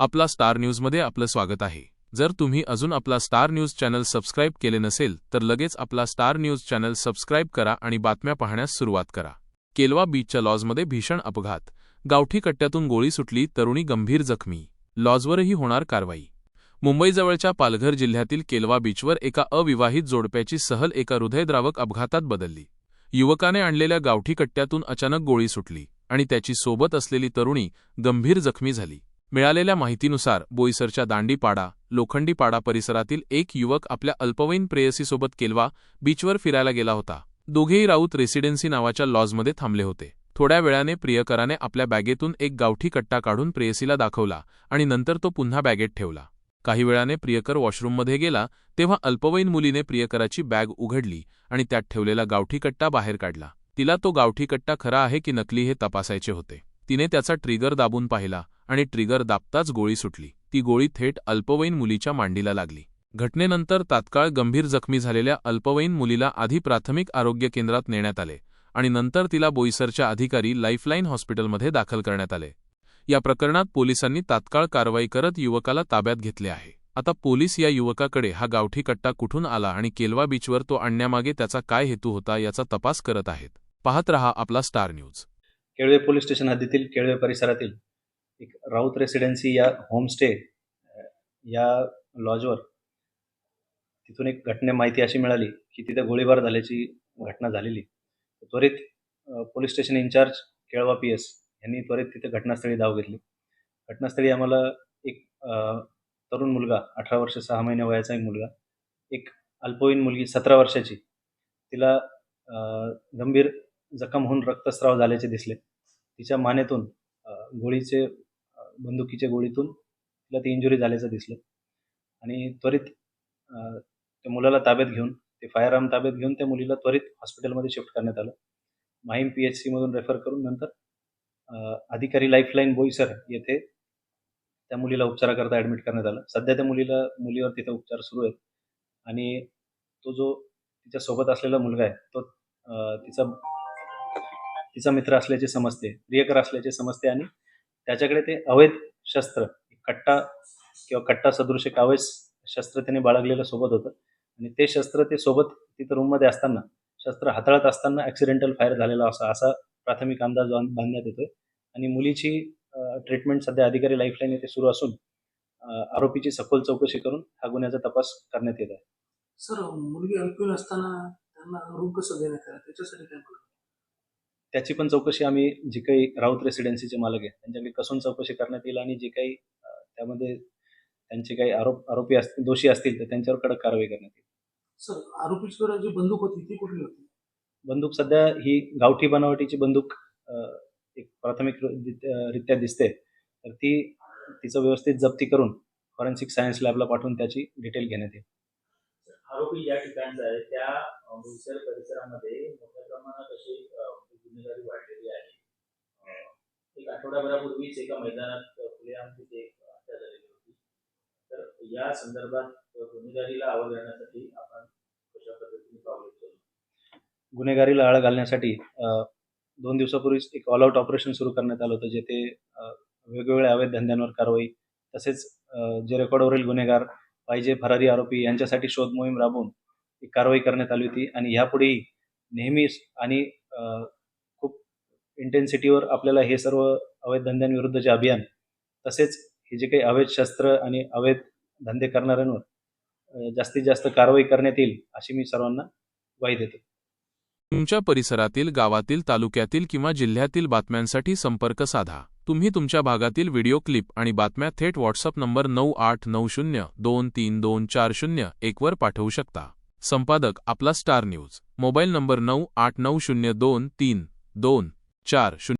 आपला स्टार न्यूजमध्ये आपलं स्वागत आहे. जर तुम्ही अजून आपला स्टार न्यूज चॅनल सबस्क्राईब केले नसेल तर लगेच आपला स्टार न्यूज चॅनल सबस्क्राईब करा आणि बातम्या पाहण्यास सुरुवात करा. केलवा बीचच्या लॉजमध्ये भीषण अपघात. गावठी कट्ट्यातून गोळी सुटली तरुणी गंभीर जखमी. लॉजवरही होणार कारवाई. मुंबईजवळच्या पालघर जिल्ह्यातील केलवा बीचवर एका अविवाहित जोडप्याची सहल एका हृदयद्रावक अपघातात बदलली. युवकाने आणलेल्या गावठी कट्ट्यातून अचानक गोळी सुटली आणि त्याची सोबत असलेली तरुणी गंभीर जखमी झाली. मिळालेल्या माहितीनुसार बोईसरच्या दांडीपाडा लोखंडीपाडा परिसरातील एक युवक आपल्या अल्पवयीन प्रेयसीसोबत केलवा बीचवर फिरायला गेला होता. दोघेही राऊत रेसिडेन्सी नावाच्या लॉजमध्ये थांबले होते. थोड्या वेळाने प्रियकराने आपल्या बॅगेतून एक गावठी कट्टा काढून प्रेयसीला दाखवला आणि नंतर तो पुन्हा बॅगेत ठेवला. काही वेळाने प्रियकर वॉशरूममध्ये गेला तेव्हा अल्पवयीन मुलीने प्रियकराची बॅग उघडली आणि त्यात ठेवलेला गावठी कट्टा बाहेर काढला. तिला तो गावठी कट्टा खरा आहे की नकली हे तपासायचे होते. तिने त्याचा ट्रिगर दाबून पाहिला आणि ट्रिगर दाबताच गोळी सुटली. ती गोळी थेट अल्पवयीन मुलीच्या मांडीला लागली. घटनेनंतर तात्काळ गंभीर जखमी झालेल्या अल्पवयीन मुलीला आधी प्राथमिक आरोग्य केंद्रात नेण्यात आले आणि नंतर तिला बोईसरच्या अधिकारी लाईफलाईन हॉस्पिटलमध्ये दाखल करण्यात आले. या प्रकरणात पोलिसांनी तात्काळ कारवाई करत युवकाला ताब्यात घेतले आहे. आता पोलीस या युवकाकडे हा गावठी कट्टा कुठून आला आणि केलवा बीचवर तो आणण्यामागे त्याचा काय हेतू होता याचा तपास करत आहेत. पाहत रहा आपला Star News. Kelve police station हद्दीतील केळवे परिसरातील एक राऊत रेसिडेन्सी या होमस्टे या लॉजवर तिथून एक घटने माहिती अशी मिळाली की तिथे गोळीबार झाल्याची घटना झालेली. त्वरित police station incharge Kelva P S यांनी त्वरित तिथे घटनास्थळी धाव घेतली. घटनास्थळी आम्हाला एक तरुण मुलगा अठरा वर्ष सहा महिने वयाचा एक मुलगा एक अल्पवयीन मुलगी सतरा वर्षाची तिला गंभीर जखम होऊन रक्तस्राव झाल्याचे दिसले. तिच्या मानेतून गोळीचे बंदुकीच्या गोळीतून तिला ती इंजुरी झाल्याचं दिसलं. आणि त्वरित त्या मुलाला ताब्यात घेऊन ते फायर आर्म ताब्यात घेऊन त्या मुलीला त्वरित हॉस्पिटलमध्ये शिफ्ट करण्यात आलं. माहीम पी एच सीमधून रेफर करून नंतर अधिकारी लाईफलाईन बोईसर येथे त्या मुलीला उपचाराकरता ॲडमिट करण्यात आलं. सध्या त्या मुलीला मुलीवर तिथे उपचार सुरू आहेत. आणि तो जो तिच्या सोबत असलेला मुलगा आहे तो तिचा तिचा मित्र असल्याचे समजते प्रियकर असल्याचे समजते आणि त्याच्याकडे ते अवैध शस्त्र कट्टा किंवा कट्टा सदृश एक अवैध शस्त्र त्याने बाळगलेलं सोबत होतं. आणि ते शस्त्र ते सोबत तिथं रूममध्ये असताना शस्त्र हाताळत असताना ॲक्सिडेंटल फायर झालेला असा असा प्राथमिक अंदाज बांधण्यात येतोय. आणि मुलीची ट्रीटमेंट सध्या अधिकारी लाईफलाईन येथे सुरू असून आरोपीची सखोल चौकशी करून हा गुन्ह्याचा तपास करण्यात येत आहे. सर मुलगी अल्पवयीन असताना त्यांना रूम कसं देण्यात आलं? त्याच्यासाठी काय त्याची पण चौकशी आम्ही जी काही राऊत रेसिडेन्सीचे मालक आहेत त्यांच्याकडे कसून चौकशी करण्यात येईल आणि जे काही त्यामध्ये त्यांचे काही आरोप आरोपी असतील दोषी असतील तर त्यांच्यावर कडक कारवाई करण्यात येईल. सर जी बंदूक होती ती कुठली होती? बंदूक सध्या ही गावठी बनावटीची बंदूक एक प्राथमिक रित्या दिसते. तर ती तिचं व्यवस्थित जप्ती करून फॉरेन्सिक सायन्स लॅबला पाठवून त्याची डिटेल घेण्यात येईल. आरोपी ज्या ठिकाणचा आहे त्या अ, परिसरामध्ये मोठ्या प्रमाणात अशी गुन्हेगारी वाढलेली आहे. एक आठवडाभरापूर्वीच एका मैदानात अ, खुलेआम तिथे हत्या झालेली होती. तर या संदर्भात गुन्हेगारीला आवाज घालण्यासाठी आपण कशा पद्धतीने पावले उचलू? गुन्हेगारीला आळा घालण्यासाठी दोन दिवसापूर्वीच एक ऑल आउट ऑपरेशन सुरू करण्यात आलं होतं जेथे वेगवेगळ्या अवैध धंद्यांवर कारवाई तसेच जे रेकॉर्डवरील गुन्हेगार पाहिजे फरारी आरोपी यांच्यासाठी शोध मोहीम राबवून एक कारवाई करण्यात आली होती. आणि यापुढेही नेहमीच आणि खूप इंटेन्सिटीवर आपल्याला हे सर्व अवैध धंद्यांविरुद्धचे अभियान तसेच हे जे काही अवैध शस्त्र आणि अवैध धंदे करणाऱ्यांवर जास्तीत जास्त कारवाई करण्यात येईल अशी मी सर्वांना ग्वाही देतो. तुमच्या परिसरातील गावातील तालुक्यातील किंवा जिल्ह्यातील बातम्यांसाठी संपर्क साधा. तुम्ही तुमच्या भागातील व्हिडिओ क्लिप आणि बातम्या थेट व्हॉट्सअप नंबर नऊ आठ नऊ शून्य दोन तीन दोन चार शून्य एकवर पाठवू शकता. संपादक आपला स्टार न्यूज. मोबाईल नंबर नऊ आठ नऊ शून्य दोन तीन दोन चार शून्य